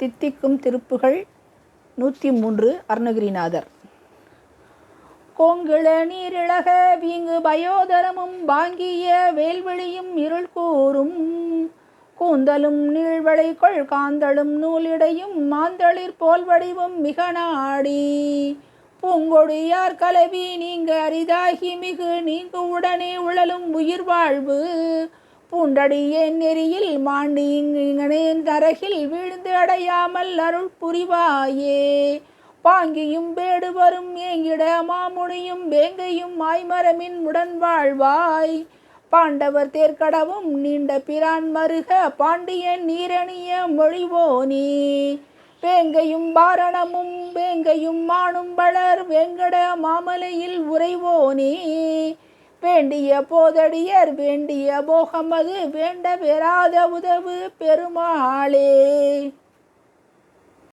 தித்திக்கும் திருப்புகள் நூற்றி மூன்று அருணகிரிநாதர். கோங்கிள நீரிழக வீங்கு பயோதரமும் பாங்கிய வேல்வெளியும் இருள் கூறும். கூந்தலும் நீழ்வளை கொள் காந்தளும் நூலிடையும் மாந்தளிர் போல் வடிவும் மிக நாடி. பூங்கொடியார் கலவி நீங்க அரிதாகி மிகு நீங்கு உடனே உழலும் உயிர் வாழ்வு. பூண்டடியேன் நெறியில் மாண்டி இங்கனேன் நரகில் வீழ்ந்து அடையாமல் அருள் புரிவாயே. பாங்கியும் பேடு வரும் ஏங்கிட மாமுனியும் வேங்கையும் மாய்மரமின் உடன் வாழ்வாய் பாண்டவர் தேர்க்கடவும் நீண்ட பிரான் மருக பாண்டியன் நீரணிய மொழிவோனே. வேங்கையும் பாரணமும் வேங்கையும் மானும் வளர் வேங்கட மாமலையில் உறைவோனே. வேண்டிய போதடியர் வேண்டிய போகமது வேண்ட பெறாத உதவு பெருமாளே.